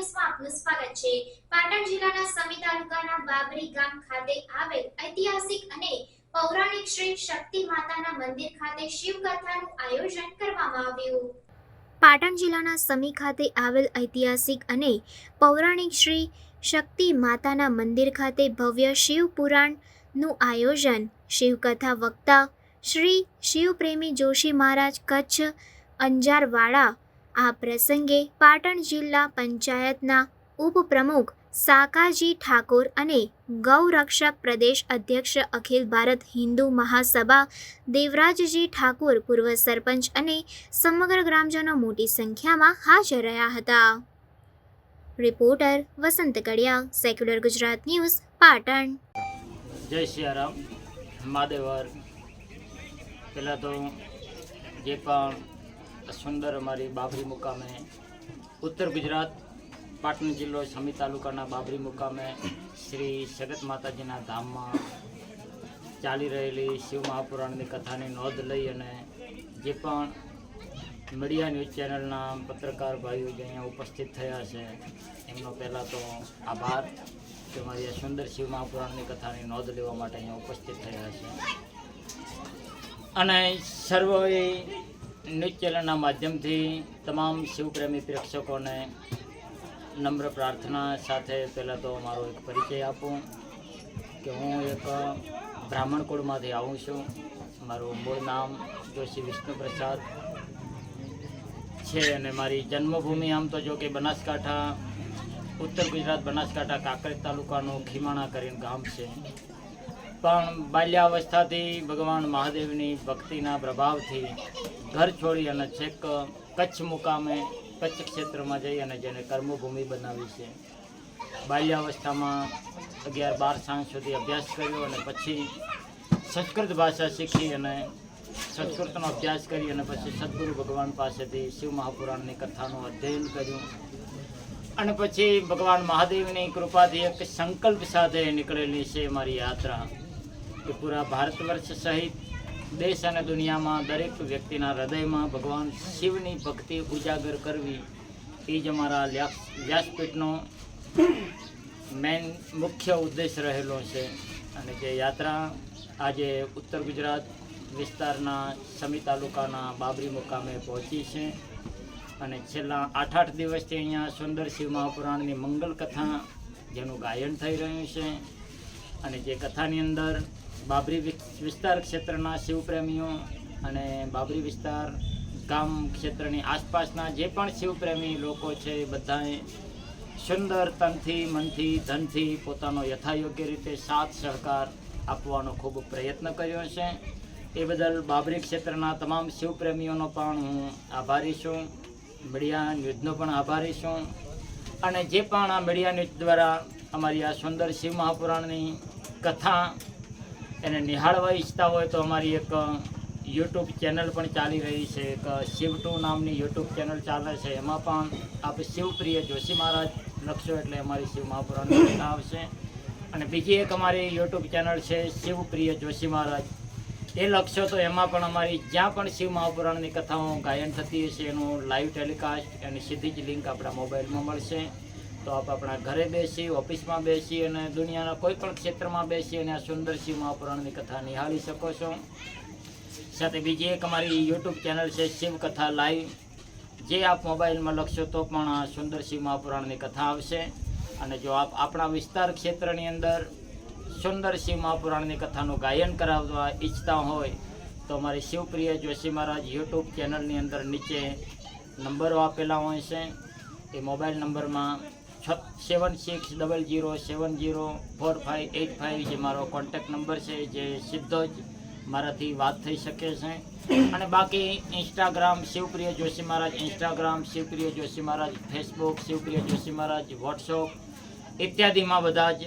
ન્યૂઝમાં આપનું સ્વાગત છે. પાટણ જિલ્લાના સમી તાલુકાના બાબરી ગામ ખાતે આવેલ ઐતિહાસિક અને પૌરાણિક શ્રી શક્તિ માતાના મંદિર ખાતે શિવ કથાનું આયોજન કરવામાં આવ્યું. પાટણ જિલ્લાના સમી ખાતે આવેલ ઐતિહાસિક અને પૌરાણિક શ્રી શક્તિ માતાના મંદિર ખાતે ભવ્ય શિવ પુરાણનું આયોજન શિવકથા વક્તા શ્રી શિવપ્રેમી જોશી મહારાજ કચ્છ અંજારવાડા આ પ્રસંગે પાટણ જિલ્લા પંચાયતના ઉપપ્રમુખ સાકાજી ઠાકોર અને ગૌરક્ષક પ્રદેશ અધ્યક્ષ અખિલ ભારત હિન્દુ મહાસભા દેવરાજજી ઠાકોર પૂર્વ સરપંચ અને સમગ્ર ગ્રામજનો મોટી સંખ્યામાં હાજર રહ્યા હતા. રિપોર્ટર વસંત કડિયા, સેક્યુલર ગુજરાત ન્યૂઝ, પાટણ. જય સિયારામ, મહાદેવર. પહેલાં તો જે પણ સુંદર અમારી બાબરી મુકામે ઉત્તર ગુજરાત, પાટણ જિલ્લો સમી તાલુકાના બાબરી મુકામે શ્રી જગત માતાજીના ધામમાં ચાલી રહેલી શિવ મહાપુરાણની કથાની નોંધ લઈ અને જે પણ મીડિયા ન્યૂઝ ચેનલના પત્રકાર ભાઈઓ જે અહીંયા ઉપસ્થિત થયા છે, એમનો પહેલાં તો આભાર કે મારી સુંદર શિવ મહાપુરાણની કથાની નોંધ લેવા માટે અહીંયા ઉપસ્થિત થયા છે. અને સર્વોએ ન્યૂઝ ચેનલના માધ્યમથી તમામ શિવપ્રેમી પ્રેક્ષકોને નમ્ર પ્રાર્થના સાથે પહેલાં તો મારો એક પરિચય આપું કે હું એક બ્રાહ્મણ કુળમાંથી આવું છું. મારું મૂળ નામ જોશી વિષ્ણુ પ્રસાદ છે અને મારી જન્મભૂમિ આમ તો જો કે બનાસકાંઠા, ઉત્તર ગુજરાત બનાસકાંઠા, કાંકરેજ તાલુકાનું ખીમાણા કરીને ગામ છે. પણ બાલ્યાવસ્થાથી ભગવાન મહાદેવની ભક્તિના પ્રભાવથી ઘર છોડી અને છેક કચ્છ મુકામે, કચ્છ ક્ષેત્રમાં જઈ અને જેને કર્મભૂમિ બનાવી છે. બાલ્યાવસ્થામાં અગિયાર બાર સાંજ સુધી અભ્યાસ કર્યો અને પછી સંસ્કૃત ભાષા શીખી અને સંસ્કૃતનો અભ્યાસ કરી અને પછી સદગુરુ ભગવાન પાસેથી શિવ મહાપુરાણની કથાનું અધ્યયન કર્યું. અને પછી ભગવાન મહાદેવની કૃપાથી એક સંકલ્પ સાથે નીકળેલી છે મારી યાત્રા કે પૂરા ભારત વર્ષ સહિત દેશ અને દુનિયામાં દરેક વ્યક્તિના હૃદયમાં ભગવાન શિવની ભક્તિ ઉજાગર કરવી, એ જ અમારા વ્યાસ- વ્યાસપીઠનો મેન મુખ્ય ઉદ્દેશ રહેલો છે. અને જે યાત્રા આજે ઉત્તર ગુજરાત વિસ્તારના સમી તાલુકાના બાબરી મુકામે પહોંચી છે. અને છેલ્લા આઠ આઠ દિવસથી અહીંયા સુંદર શિવ મહાપુરાણની મંગલ કથા, જેનું ગાયન થઈ રહ્યું છે. અને જે કથાની અંદર બાબરી વિસ્તાર ક્ષેત્રના શિવપ્રેમીઓ અને બાબરી વિસ્તાર ગામ ક્ષેત્રની આસપાસના જે પણ શિવપ્રેમી લોકો છે બધાએ સુંદર તનથી મનથી, ધનથી પોતાનો યથાયોગ્ય રીતે સાથ સહકાર આપવાનો ખૂબ પ્રયત્ન કર્યો છે. એ બદલ બાબરી ક્ષેત્રના તમામ શિવપ્રેમીઓનો પણ હું આભારી છું. મીડિયા ન્યૂઝનો પણ આભારી છું. અને જે પણ આ મીડિયા ન્યૂઝ દ્વારા અમારી આ સુંદર શિવ મહાપુરાણની કથા એને નિહાળવા ઈચ્છતા હોય તો અમારી એક યુટ્યુબ ચેનલ પણ ચાલી રહી છે. એક શિવ ટુ નામની યુટ્યુબ ચેનલ ચાલે છે. એમાં પણ આપ શિવપ્રિય જોશી મહારાજ લખશો એટલે અમારી શિવ મહાપુરાણની કથા આવશે. અને બીજી એક અમારી યુટ્યુબ ચેનલ છે, શિવપ્રિય જોશી મહારાજ. એ લખશો તો એમાં પણ અમારી જ્યાં પણ શિવ મહાપુરાણની કથાઓ ગાયન થતી હશે, એનું લાઈવ ટેલિકાસ્ટ એની સીધી જ લિંક આપણા મોબાઈલમાં મળશે. તો આપ આપણા ઘરે બેસી, ઓફિસમાં બેસી અને દુનિયાના કોઈ પણ ક્ષેત્રમાં બેસી અને આ સુંદર શિવ મહાપુરાણની કથા નિહાળી શકો છો. સાથે બીજી એક અમારી યુટ્યુબ ચેનલ છે શિવ કથા લાઈવ. જે આપ મોબાઈલમાં લખશો તો પણ સુંદર શિવ મહાપુરાણની કથા આવશે. અને જો આપ આપણા વિસ્તાર ક્ષેત્રની અંદર સુંદર શિવ મહાપુરાણની કથાનું ગાયન કરાવવા ઈચ્છતા હોય, તો અમારી શિવપ્રિય જોશી મહારાજ યુટ્યુબ ચેનલની અંદર નીચે નંબરો આપેલા હોય છે. એ મોબાઈલ નંબરમાં seven six double zero seven zero four five eight five જે મારો કોન્ટેક્ટ નંબર છે, જે સીધો જ મારાથી વાત થઈ શકે છે. અને બાકી Instagram Shivpriya Joshi Maharaj Instagram Shivpriya Joshi Maharaj Facebook Shivpriya Joshi Maharaj WhatsApp ઇત્યાદિમાં બધા જ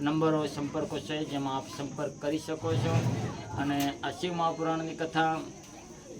નંબરો સંપર્કો છે, જેમાં આપ સંપર્ક કરી શકો છો. અને આ શિવ મહાપુરાણની કથા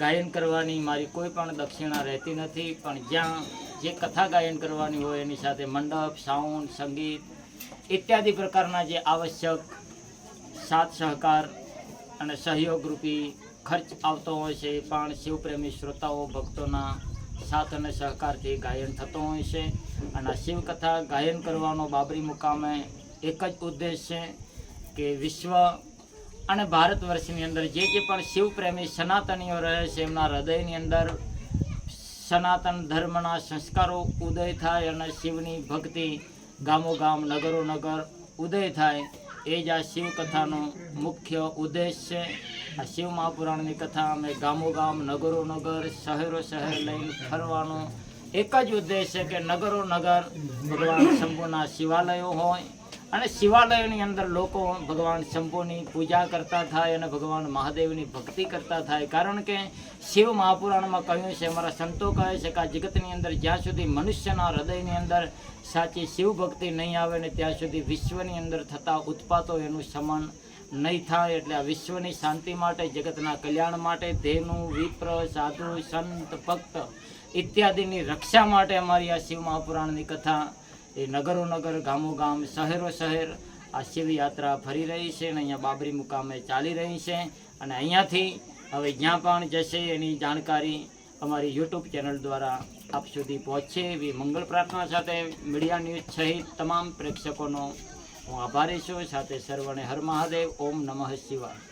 ગાયન કરવાની મારી કોઈ પણ દક્ષિણા રહેતી નથી, પણ જ્યાં જે કથા ગાયન કરવાની હોય એની સાથે મંડપ સાઉન્ડ સંગીત, ઇત્યાદિ પ્રકારના જે આવશ્યક સાથ સહકાર અને સહયોગરૂપી ખર્ચ આવતો હોય છે પણ શિવપ્રેમી શ્રોતાઓ, ભક્તોના સાથ અને સહકારથી ગાયન થતો હોય છે. અને આ શિવકથા ગાયન કરવાનો બાબરી મુકામે એક જ ઉદ્દેશ છે કે વિશ્વ અને ભારત વર્ષની અંદર જે જે પણ શિવપ્રેમી સનાતનીઓ રહે છે, એમના હૃદયની અંદર સનાતન ધર્મના સંસ્કારો ઉદય થાય અને શિવની ભક્તિ ગામો ગામ નગરો, નગર ઉદય થાય, એ જ આ શિવકથાનો મુખ્ય ઉદ્દેશ છે. આ શિવ મહાપુરાણની કથા અમે ગામો ગામ નગરો, નગર, શહેરો, શહેર લઈને ફરવાનો એક જ ઉદ્દેશ છે કે નગરો, નગર ભગવાન શંભુના શિવાલયો હોય અને શિવાલયોની અંદર લોકો ભગવાન શંભુની પૂજા કરતા થાય અને ભગવાન મહાદેવની ભક્તિ કરતા થાય. કારણ કે શિવ મહાપુરાણમાં કહ્યું છે અમારા સંતો કહે છે કે આ જગતની અંદર જ્યાં સુધી મનુષ્યના હૃદયની અંદર સાચી શિવ ભક્તિ નહીં આવે ને ત્યાં સુધી વિશ્વની અંદર થતા ઉત્પાતો એનું સમાન નહીં થાય. એટલે આ વિશ્વની શાંતિ માટે, જગતના કલ્યાણ માટે, ધેનુ, વિપ્ર, સાધુ, સંત, ભક્ત ઇત્યાદિની રક્ષા માટે અમારી આ શિવ મહાપુરાણની કથા એ નગરો નગર, ગામો ગામ, શહેરો શહેર આ શિવ યાત્રા ફરી રહી છે અને અહીંયા બાબરી મુકામે ચાલી રહી છે. અને અહીંયાથી હવે જ્યાં પણ જશે એની જાણકારી અમારી યુટ્યુબ ચેનલ દ્વારા આપ સુધી પહોંચશે. એવી મંગળ પ્રાર્થના સાથે મીડિયા ન્યૂઝ સહિત તમામ પ્રેક્ષકોનો હું આભારી છું. સાથે સર્વને હર મહાદેવ. ઓમ નમઃ શિવાય.